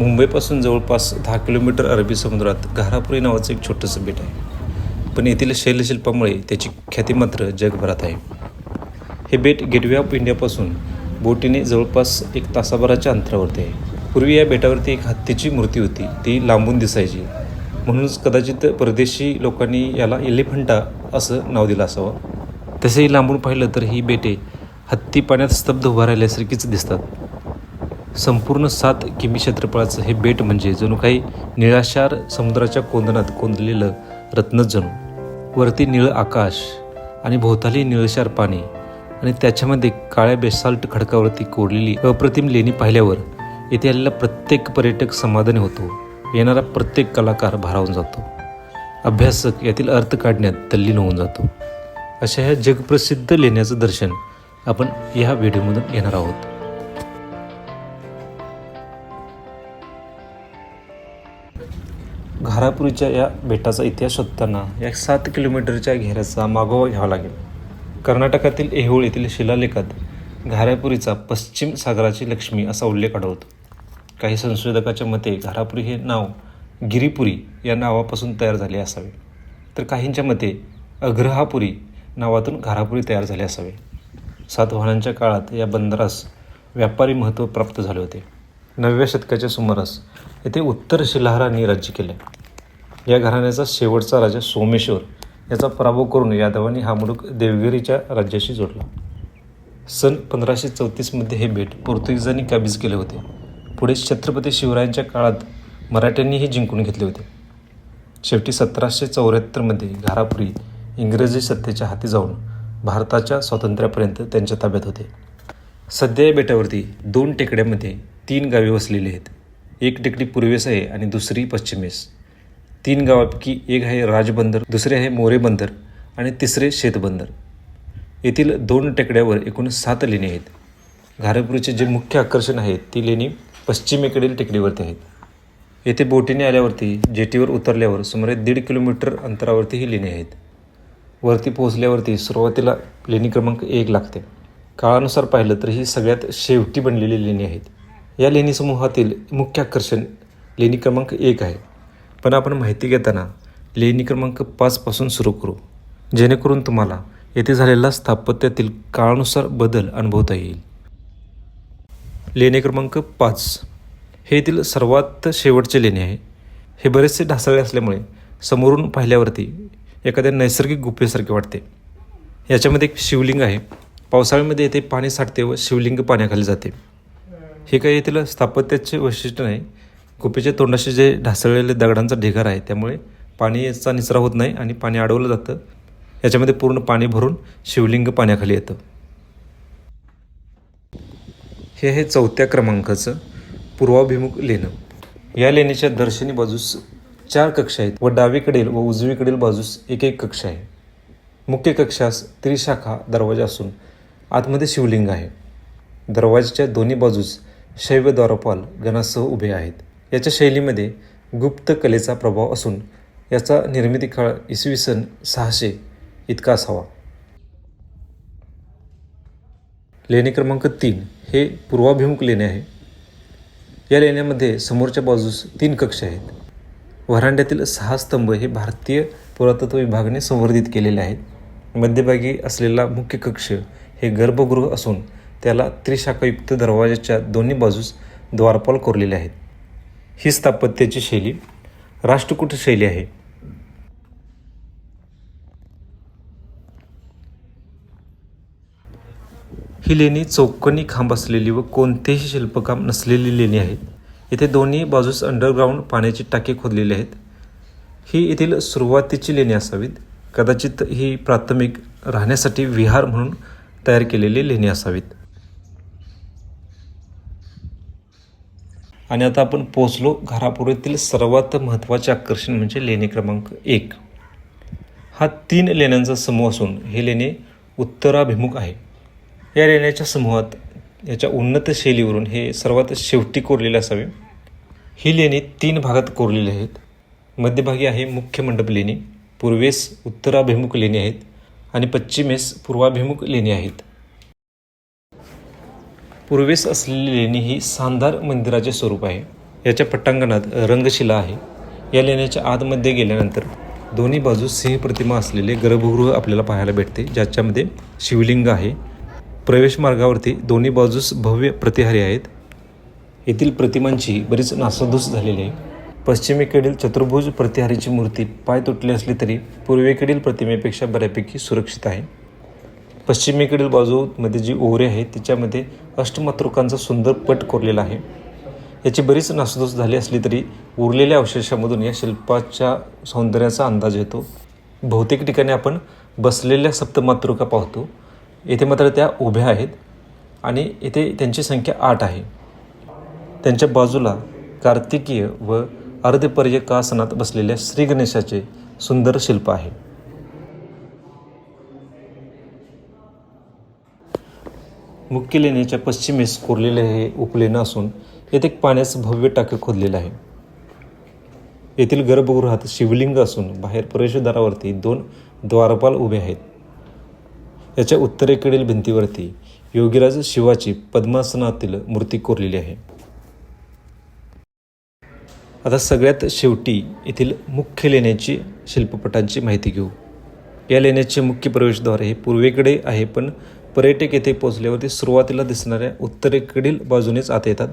मुंबईपासून जवळपास दहा किलोमीटर अरबी समुद्रात घारापुरी नावाचं एक छोटंसं बेट आहे. पण येथील शैलशिल्पामुळे त्याची ख्याती मात्र जगभरात आहे. हे बेट गेटवे ऑफ इंडियापासून बोटीने जवळपास एक तासाभराच्या अंतरावरती आहे. पूर्वी या बेटावरती एक हत्तीची मूर्ती होती ती लांबून दिसायची. म्हणूनच कदाचित परदेशी लोकांनी याला एलिफंटा असं नाव दिलं असावं. तसेही लांबून पाहिलं तर ही बेटे हत्ती पाण्यात स्तब्ध उभा राहिल्यासारखीच दिसतात. संपूर्ण सात किमी क्षेत्रफळाचं हे बेट म्हणजे जणू काही निळाशार समुद्राच्या कोंदणात कोंदलेलं रत्नच जणू. वरती निळं आकाश आणि भोवताली निळशार पाणी आणि त्याच्यामध्ये काळ्या बेसाल्ट खडकावरती कोरलेली अप्रतिम लेणी पाहिल्यावर येथे आलेला प्रत्येक पर्यटक समाधानी होतो. येणारा प्रत्येक कलाकार भारावून जातो. अभ्यासक यातील अर्थ काढण्यात तल्लीन होऊन जातो. अशा ह्या जगप्रसिद्ध लेण्याचं दर्शन आपण ह्या व्हिडिओमधून घेणार आहोत. घारापुरीच्या या बेटाचा इतिहास शोधताना या सात किलोमीटरच्या घेऱ्याचा मागोवा घ्यावा लागेल. कर्नाटकातील एहोळ येथील शिलालेखात घारापुरीचा पश्चिम सागराची लक्ष्मी असा उल्लेख आढळतो. काही संशोधकाच्या मते घारापुरी हे नाव गिरीपुरी या नावापासून तयार झाले असावे. तर काहींच्या मते अग्रहापुरी नावातून घारापुरी तयार झाले असावे. सातवाहनांच्या काळात या बंदरास व्यापारी महत्त्व प्राप्त झाले होते. नवव्या शतकाच्या सुमारास येथे उत्तर शिलाहारांनी राज्य केले. या घराण्याचा शेवटचा राजा सोमेश्वर याचा पराभव करून यादवांनी हा मुलुक देवगिरीच्या राज्याशी जोडला. सन पंधराशे चौतीसमध्ये हे बेट पोर्तुगीजांनी काबीज केले होते. पुढे छत्रपती शिवरायांच्या काळात मराठ्यांनीही जिंकून घेतले होते. शेवटी सतराशे चौऱ्याहत्तरमध्ये घारापुरी इंग्रजी सत्तेच्या हाती जाऊन भारताच्या स्वातंत्र्यापर्यंत त्यांच्या ताब्यात होते. सध्या या बेटावरती दोन टेकड्यामध्ये तीन गावे वसलेली आहेत. एक टेकडी पूर्वेस आहे आणि दुसरी पश्चिमेस. तीन गावापैकी एक आहे राजबंदर दुसरे आहे मोरे बंदर आणि तिसरे शेतबंदर येथील दोन टेकड्यावर एकूण सात लेणी आहेत. घारपूरचे जे मुख्य आकर्षण आहे ती लेणी पश्चिमेकडील टेकडीवरती आहेत. येथे बोटीने आल्यावरती जेटीवर उतरल्यावर सुमारे दीड किलोमीटर अंतरावरती ही लेणी आहेत. वरती पोहोचल्यावरती सुरुवातीला लेणी क्रमांक एक लागते. काळानुसार पाहिलं तर ही सगळ्यात शेवटी बनलेली लेणी आहेत. या लेणी समूहातील मुख्य आकर्षण लेणी क्रमांक एक आहे. पण आपण माहिती घेताना लेणी क्रमांक पाचपासून सुरू करू. जेणेकरून तुम्हाला येथे झालेला स्थापत्यातील काळानुसार बदल अनुभवता येईल. लेणे क्रमांक पाच. हे येथील सर्वात शेवटचे लेणे आहे. हे बरेचसे ढासळले असल्यामुळे समोरून पाहिल्यावरती एखाद्या नैसर्गिक गुफेसारखे वाटते. याच्यामध्ये एक शिवलिंग आहे. पावसाळ्यामध्ये येथे पाणी साठते व शिवलिंग पाण्याखाली जाते. हे काही येथील स्थापत्याचे वैशिष्ट्य नाही. गुफेच्या तोंडाशी जे ढासळलेले दगडांचा ढिगार आहे त्यामुळे पाणीचा निचरा होत नाही आणि पाणी अडवलं जातं. याच्यामध्ये पूर्ण पाणी भरून शिवलिंग पाण्याखाली येतं. हे आहे चौथ्या क्रमांकाचं पूर्वाभिमुख लेणं. या लेणीच्या दर्शनी बाजूस चार कक्ष आहेत. व डावीकडील व उजवीकडील बाजूस एक एक कक्ष आहे. मुख्य कक्षास त्रिशाखा दरवाजा असून आतमध्ये शिवलिंग आहे. दरवाजाच्या दोन्ही बाजूस शैव द्वारपाल गणासह उभे आहेत. याच्या शैलीमध्ये गुप्त कलेचा प्रभाव असून याचा निर्मिती काळ इसवी सन सहाशे इतका असावा. लेणी क्रमांक तीन हे पूर्वाभिमुख लेणे आहे. या लेण्यामध्ये समोरच्या बाजूस तीन कक्ष आहेत. वरांड्यातील सहा स्तंभ हे भारतीय पुरातत्व विभागाने संवर्धित केलेले आहेत. मध्यभागी असलेला मुख्य कक्ष हे गर्भगृह असून त्याला त्रिशाखायुक्त दरवाजाच्या दोन्ही बाजूस द्वारपाल कोरलेले आहेत. ही स्थापत्याची शैली राष्ट्रकूट शैली आहे. ही लेणी चौकोनी खांब असलेली व कोणतेही शिल्पकाम नसलेली लेणी आहेत. येथे दोन्ही बाजूस अंडरग्राऊंड पाण्याची टाके खोदलेली आहेत. ही येथील सुरुवातीची लेणी असावीत. कदाचित ही प्राथमिक राहण्यासाठी विहार म्हणून तयार केलेली लेणी असावीत. आणि आता आपण पोचलो घारापुरीतील सर्वात महत्त्वाचे आकर्षण म्हणजे लेणी क्रमांक एक. हा तीन लेण्यांचा समूह असून हे लेणे उत्तराभिमुख आहे. या लेण्याच्या समूहात याच्या उन्नत शैलीवरून हे सर्वात शेवटी कोरलेले असावे. ही लेणी तीन भागात कोरलेली आहेत. मध्यभागी आहे मुख्य मंडप लेणी पूर्वेस उत्तराभिमुख लेणी आहेत आणि पश्चिमेस पूर्वाभिमुख लेणी आहेत. पूर्वेस असलेली लेणी ही सांधार मंदिराचे स्वरूप आहे. याच्या पट्टांगणात रंगशिला आहे. या लेण्याच्या आतमध्ये गेल्यानंतर दोन्ही बाजूस सिंह प्रतिमा असलेले गर्भगृह आपल्याला पाहायला भेटते ज्याच्यामध्ये शिवलिंग आहे. प्रवेश मार्गावरती दोन्ही बाजूस भव्य प्रतिहारी आहेत. येथील प्रतिमांची बरीच नासाधूस झालेली आहे. पश्चिमेकडील चतुर्भुज प्रतिहारीची मूर्ती पाय तुटली असली तरी पूर्वेकडील प्रतिमेपेक्षा बऱ्यापैकी सुरक्षित आहे. पश्चिमेकडील बाजूमध्ये जी ओरे आहे तिच्यामध्ये अष्टमातृकांचा सुंदर पट कोरलेला आहे. याची बरीच नासधूस झाली असली तरी उरलेल्या अवशेषामधून या शिल्पाच्या सौंदर्याचा अंदाज येतो. बहुतेक ठिकाणी आपण बसलेल्या सप्तमातृका पाहतो. येथे मात्र त्या उभ्या आहेत आणि येथे त्यांची संख्या आठ आहे. त्यांच्या बाजूला कार्तिकीय व अर्धपर्यकासनात बसलेल्या श्रीगणेशाचे सुंदर शिल्प आहे. मुख्य लेण्याच्या पश्चिमेस कोरलेले हे उपलेणं असून येथे एक पाण्यास भव्य टाके खोदलेलं आहे. येथील गर्भगृहात शिवलिंग असून बाहेर प्रवेशद्वारावरती दोन द्वारपाल उभे आहेत. याच्या उत्तरेकडील भिंतीवरती योगीराज शिवाची पद्मासनातील मूर्ती कोरलेली आहे. आता सगळ्यात शेवटी येथील मुख्य लेण्याची शिल्पपटांची माहिती घेऊ. या लेण्याचे मुख्य प्रवेशद्वार हे पूर्वेकडे आहे पण पर्यटक येथे पोचल्यावरती सुरुवातीला दिसणाऱ्या उत्तरेकडील बाजूनेच आत येतात.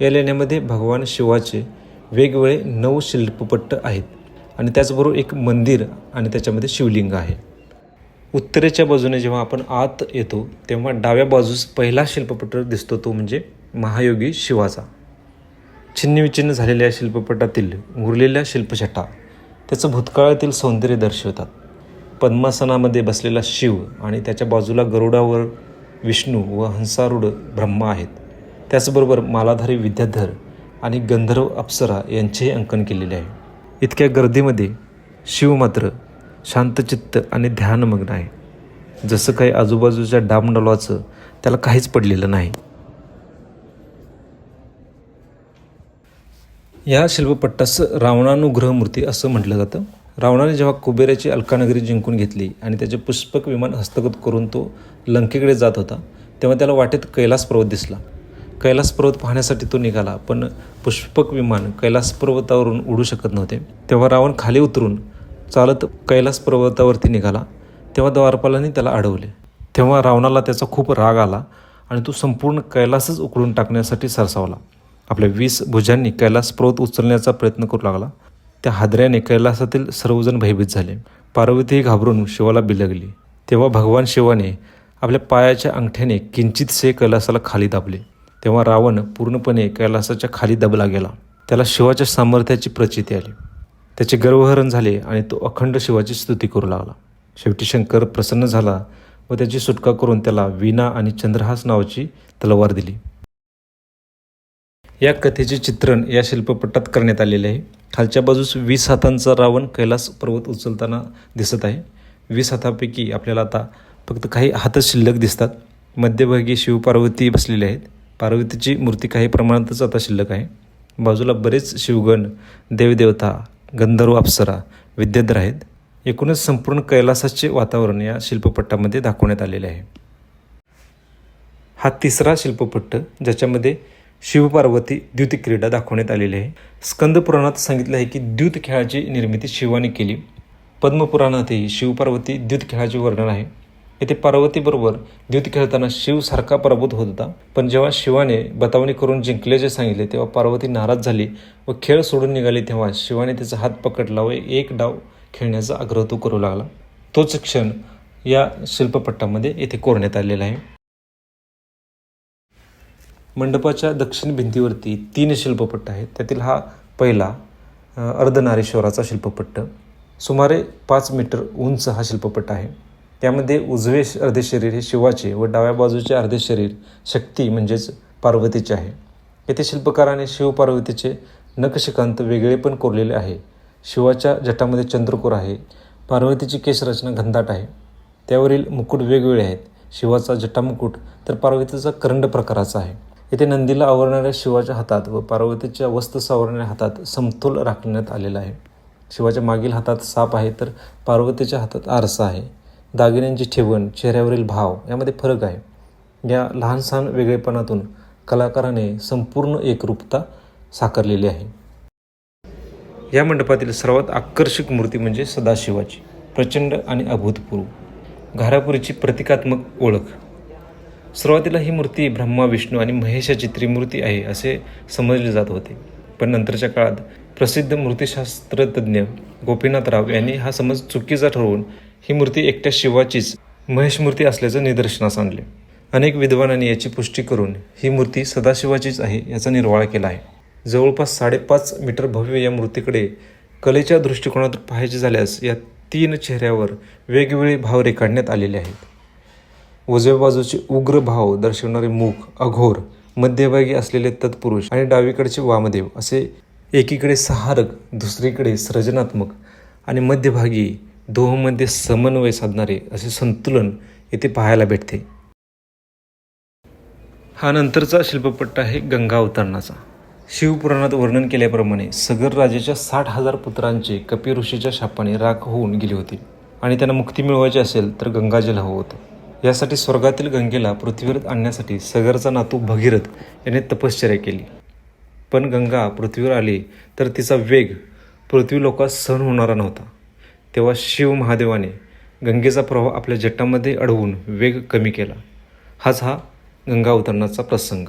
या लेण्यामध्ये भगवान शिवाचे वेगवेगळे नऊ शिल्पपट्ट आहेत आणि त्याचबरोबर एक मंदिर आणि त्याच्यामध्ये शिवलिंग आहे. उत्तरेच्या बाजूने जेव्हा आपण आत येतो तेव्हा डाव्या बाजूस पहिला शिल्पपट्ट दिसतो तो म्हणजे महायोगी शिवाचा. छिन्नविछिन्न झालेल्या या शिल्पपटातील उरलेल्या शिल्पछटा त्याचं भूतकाळातील सौंदर्य दर्शवतात. पद्मासनामध्ये बसलेला शिव आणि त्याच्या बाजूला गरुडावर विष्णू व हंसारूढ ब्रह्मा आहेत. त्याचबरोबर मालाधारी विद्याधर आणि गंधर्व अप्सरा यांचेही अंकन केलेले आहे. इतक्या गर्दीमध्ये शिव मात्र शांतचित्त आणि ध्यानमग्न आहे. जसं काही आजूबाजूच्या डामडोलाचं त्याला काहीच पडलेलं नाही. या शिल्पपट्टास रावणानुग्रह मूर्ती असं म्हटलं जातं. रावणाने जेव्हा कुबेराची अलकानगरी जिंकून घेतली आणि त्याचे पुष्पक विमान हस्तगत करून तो लंकेकडे जात होता तेव्हा त्याला वाटेत कैलास पर्वत दिसला. कैलास पर्वत पाहण्यासाठी तो निघाला पण पुष्पक विमान कैलास पर्वतावरून उडू शकत नव्हते. तेव्हा रावण खाली उतरून चालत कैलास पर्वतावरती निघाला तेव्हा द्वारपालांनी त्याला अडवले. तेव्हा रावणाला त्याचा खूप राग आला आणि तो संपूर्ण कैलासच उकळून टाकण्यासाठी सरसावला. आपल्या वीस भुजांनी कैलास पर्वत उचलण्याचा प्रयत्न करू लागला. त्या हादऱ्याने कैलासातील सर्वजण भयभीत झाले. पार्वतीही घाबरून शिवाला बिलगली. तेव्हा भगवान शिवाने आपल्या पायाच्या अंगठ्याने किंचितसे कैलासाला खाली दाबले. तेव्हा रावण पूर्णपणे कैलासाच्या खाली दबला गेला. त्याला शिवाच्या सामर्थ्याची प्रचिती आली. त्याचे गर्वहरण झाले आणि तो अखंड शिवाची स्तुती करू लागला. शेवटी शंकर प्रसन्न झाला व त्याची सुटका करून त्याला वीणा आणि चंद्रहास नावाची तलवार दिली. या कथेचे चित्रण या शिल्पपटात करण्यात आलेले आहे. खालच्या बाजूस वीस हातांचा रावण कैलास पर्वत उचलताना दिसत आहे. वीस हातापैकी आपल्याला आता फक्त काही हातच शिल्लक दिसतात. मध्यभागी शिवपार्वती बसलेले आहेत. पार्वतीची मूर्ती काही प्रमाणातच आता शिल्लक आहे. बाजूला बरेच शिवगण देवदेवता गंधर्व अप्सरा विद्याधर आहेत. एकूणच संपूर्ण कैलासाचे वातावरण या शिल्पपट्टामध्ये दाखवण्यात आलेले आहे. हा तिसरा शिल्पपट्ट ज्याच्यामध्ये शिवपार्वती द्युत क्रीडा दाखवण्यात आलेली आहे. स्कंद पुराणात सांगितलं आहे की द्युत खेळाची निर्मिती शिवाने केली. पद्मपुराणातही शिवपार्वती द्युत खेळाचे वर्णन आहे. येथे पार्वतीबरोबर द्युत खेळताना शिव सारखा पराभूत होत होता. पण जेव्हा शिवाने बतावणी करून जिंकल्याचे सांगितले तेव्हा पार्वती नाराज झाली व खेळ सोडून निघाली तेव्हा शिवाने तिचा हात पकडला व एक डाव खेळण्याचा आग्रह तो करू लागला. तोच क्षण या शिल्पपट्टामध्ये येथे कोरण्यात आलेला आहे. मंडपाच्या दक्षिण भिंतीवरती तीन शिल्पपट्ट आहेत. त्यातील हा पहिला अर्धनारेश्वराचा शिल्पपट्ट. सुमारे पाच मीटर उंच हा शिल्पपट्ट आहे. त्यामध्ये उजवे अर्धे शरीर हे शिवाचे व डाव्या बाजूचे अर्धे शरीर शक्ती म्हणजेच पार्वतीचे आहे. येथे शिल्पकाराने शिवपार्वतीचे नखशिकांत वेगळे पण कोरलेले आहे. शिवाच्या जटामध्ये चंद्रकोर आहे. पार्वतीची केशरचना घनदाट आहे. त्यावरील मुकुट वेगवेगळे आहेत. शिवाचा जटामुकुट तर पार्वतीचा करंड प्रकाराचा आहे. येथे नंदीला आवरणाऱ्या शिवाच्या हातात व पार्वतीच्या वस्त्र सावरणाऱ्या हातात समतोल राखण्यात आलेला आहे. शिवाच्या मागील हातात साप आहे तर पार्वतीच्या हातात आरसा आहे. दागिन्यांची ठेवण चेहऱ्यावरील भाव यामध्ये फरक आहे. या लहान सहान वेगळेपणातून कलाकाराने संपूर्ण एकरूपता साकारलेली आहे. या मंडपातील सर्वात आकर्षक मूर्ती म्हणजे सदाशिवाची प्रचंड आणि अभूतपूर्व. घारापुरीची प्रतिकात्मक ओळख. सुरुवातीला ही मूर्ती ब्रह्मा विष्णू आणि महेशाची त्रिमूर्ती आहे असे समजले जात होते. पण नंतरच्या काळात प्रसिद्ध मूर्तिशास्त्रज्ञ गोपीनाथराव यांनी हा समज चुकीचा ठरवून ही मूर्ती एकट्या शिवाचीच महेश मूर्ती असल्याचं निदर्शनास आणले. अनेक विद्वानांनी याची पुष्टी करून ही मूर्ती सदाशिवाचीच आहे याचा निर्वाळा केला आहे. जवळपास साडेपाच मीटर भव्य या मूर्तीकडे कलेच्या दृष्टिकोनात पाहायचे झाल्यास या तीन चेहऱ्यावर वेगवेगळे भाव रेखाडण्यात आलेले आहेत. उजव्या बाजूचे उग्र भाव दर्शवणारे मुख अघोर मध्यभागी असलेले तत्पुरुष आणि डावीकडचे वामदेव असे एकीकडे सहारक दुसरीकडे सृजनात्मक आणि मध्यभागी दोहमध्ये समन्वय साधणारे असे संतुलन येथे पाहायला भेटते. हा नंतरचा शिल्पपट्ट आहे गंगा अवतरणाचा. शिवपुराणात वर्णन केल्याप्रमाणे सगर राजेच्या साठ हजार पुत्रांचे कपी ऋषीच्या शापाने राख होऊन गेली होती आणि त्यांना मुक्ती मिळवायची असेल तर गंगाजल हवं होतं. यासाठी स्वर्गातील गंगेला पृथ्वीवर आणण्यासाठी सगरचा नातू भगीरथ याने तपश्चर्या केली. पण गंगा पृथ्वीवर आली तर तिचा वेग पृथ्वी लोकांस सहन होणारा नव्हता. तेव्हा शिव महादेवाने गंगेचा प्रवाह आपल्या जटामध्ये अडवून वेग कमी केला. हाच हा गंगा अवतरणाचा प्रसंग.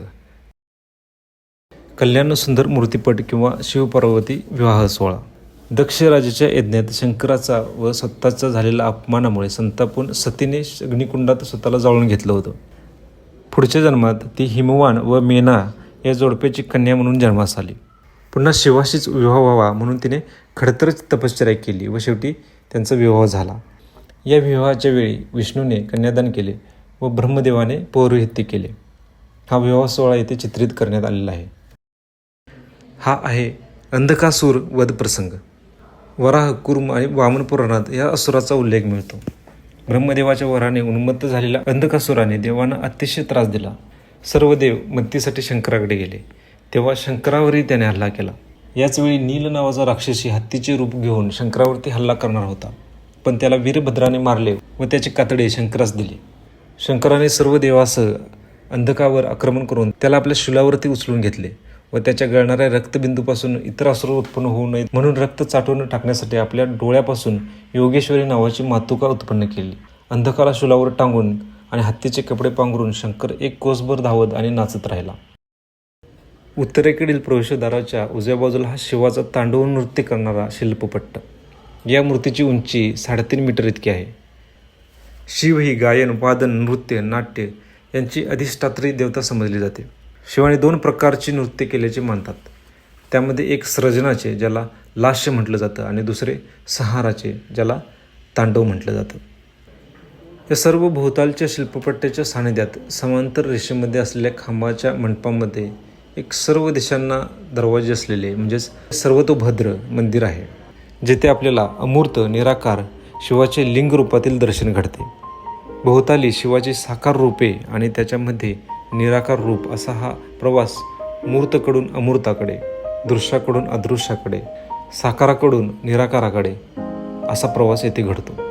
कल्याण सुंदर मूर्तिपट किंवा शिवपार्वती विवाह सोहळा. दक्षराजेच्या यज्ञात शंकराचा व सत्ताचा झालेला अपमानामुळे संतापून सतीने अग्निकुंडात स्वतःला जाळून घेतलं होतं. पुढच्या जन्मात ती हिमवान व मेना या जोडप्याची कन्या म्हणून जन्मास आली. पुन्हा शिवाशीच विवाह व्हावा म्हणून तिने खडतरच तपश्चर्या केली व शेवटी त्यांचा विवाह झाला. या विवाहाच्या वेळी विष्णूने कन्यादान केले व ब्रह्मदेवाने पौरोहित्य केले. हा विवाह सोहळा येथे चित्रित करण्यात आलेला आहे. हा आहे अंधकासूर वध प्रसंग. वराह कुर्म आणि वामन पुराणात या असुराचा उल्लेख मिळतो. ब्रह्मदेवाच्या वराने उन्मत्त झालेल्या अंधकासुराने देवांना अतिशय त्रास दिला. सर्व देव मत्तीसाठी शंकराकडे गेले. तेव्हा शंकरावरही त्याने हल्ला केला. याचवेळी नील नावाचा राक्षसी हत्तीचे रूप घेऊन शंकरावरती हल्ला करणार होता. पण त्याला वीरभद्राने मारले व त्याचे कातडे शंकरास दिले. शंकराने सर्व देवासह अंधकावर आक्रमण करून त्याला आपल्या शुलावरती उचलून घेतले. व त्याच्या गळणाऱ्या रक्तबिंदूपासून इतर असुर उत्पन्न होऊ नयेत. म्हणून रक्त चाटून टाकण्यासाठी आपल्या डोळ्यापासून योगेश्वरी नावाची मातुका उत्पन्न केली. अंधकाला शुलावर टांगून आणि हत्तीचे कपडे पांघरून शंकर एक कोसभर धावत आणि नाचत राहिला. उत्तरेकडील प्रवेशद्वाराच्या उजव्या बाजूला हा शिवाचा तांडव नृत्य करणारा शिल्पपट्ट. या मूर्तीची उंची साडेतीन मीटर इतकी आहे. शिव ही गायन वादन नृत्य नाट्य यांची अधिष्ठात्री देवता समजली जाते. शिवाने दोन प्रकारची नृत्य केल्याचे मानतात त्यामध्ये एक सृजनाचे ज्याला लास्य म्हटलं जातं आणि दुसरे सहाराचे ज्याला तांडव म्हटलं जातं. या सर्व भोवतालच्या शिल्पपट्ट्याच्या सानिध्यात समांतर रेषेमध्ये असलेल्या खांबाच्या मंडपामध्ये एक सर्व दिशांना दरवाजे असलेले म्हणजेच सर्वतोभद्र मंदिर आहे जेथे आपल्याला अमूर्त निराकार शिवाचे लिंग रूपातील दर्शन घडते. भोवताली शिवाची साकार रूपे आणि त्याच्यामध्ये निराकार रूप असा हा प्रवास मूर्तकडून अमूर्ताकडे दृश्याकडून अदृश्याकडे साकाराकडून निराकाराकडे असा प्रवास येथे घडतो.